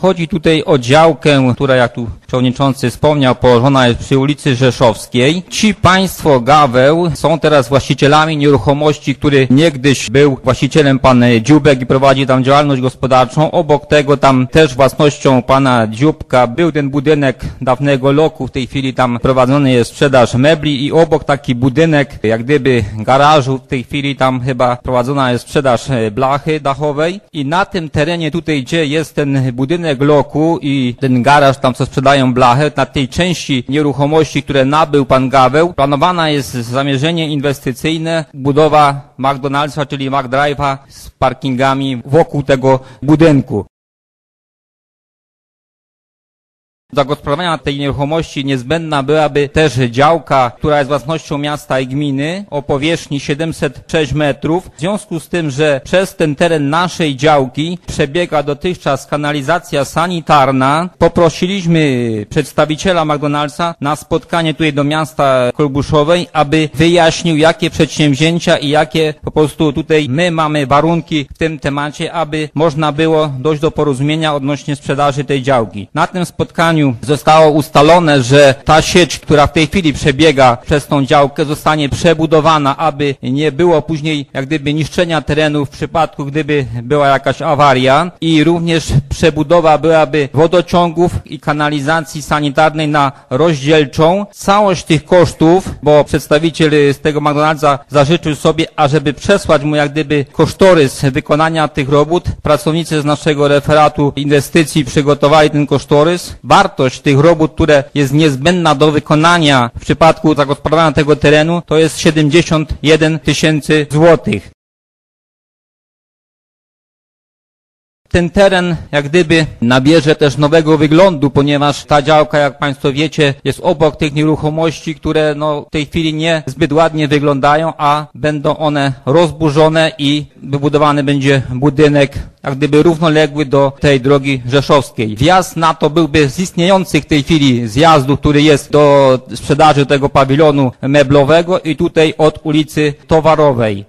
Chodzi tutaj o działkę, która jak tu przewodniczący wspomniał, położona jest przy ulicy Rzeszowskiej. Ci państwo Gaweł są teraz właścicielami nieruchomości, który niegdyś był właścicielem pan Dziubek i prowadzi tam działalność gospodarczą. Obok tego tam też własnością pana Dziubka był ten budynek dawnego loku. W tej chwili tam prowadzony jest sprzedaż mebli i obok taki budynek, jak gdyby garażu. W tej chwili tam chyba prowadzona jest sprzedaż blachy dachowej i na tym terenie tutaj, gdzie jest ten budynek loku i ten garaż tam, co sprzedają blachę, na tej części nieruchomości, które nabył pan Gaweł, planowana jest zamierzenie inwestycyjne, budowa McDonald'sa, czyli McDrive'a z parkingami wokół tego budynku. Zagospodarowania tej nieruchomości niezbędna byłaby też działka, która jest własnością miasta i gminy o powierzchni 706 metrów. W związku z tym, że przez ten teren naszej działki przebiega dotychczas kanalizacja sanitarna, poprosiliśmy przedstawiciela McDonald'sa na spotkanie tutaj do miasta Kolbuszowej, aby wyjaśnił, jakie przedsięwzięcia i jakie po prostu tutaj my mamy warunki w tym temacie, aby można było dojść do porozumienia odnośnie sprzedaży tej działki. Na tym spotkaniu zostało ustalone, że ta sieć, która w tej chwili przebiega przez tą działkę, zostanie przebudowana, aby nie było później jak gdyby niszczenia terenu w przypadku, gdyby była jakaś awaria i również przebudowa byłaby wodociągów i kanalizacji sanitarnej na rozdzielczą. Całość tych kosztów, bo przedstawiciel z tego McDonald'sa zażyczył sobie, ażeby przesłać mu jak gdyby kosztorys wykonania tych robót. Pracownicy z naszego referatu inwestycji przygotowali ten kosztorys. Wartość tych robót, które jest niezbędna do wykonania w przypadku zagospodarowania tego terenu, to jest 71 tysięcy złotych. Ten teren jak gdyby nabierze też nowego wyglądu, ponieważ ta działka, jak Państwo wiecie, jest obok tych nieruchomości, które no, w tej chwili nie zbyt ładnie wyglądają, a będą one rozburzone i wybudowany będzie budynek jak gdyby równoległy do tej drogi rzeszowskiej. Wjazd na to byłby z istniejących w tej chwili zjazdu, który jest do sprzedaży tego pawilonu meblowego i tutaj od ulicy Towarowej.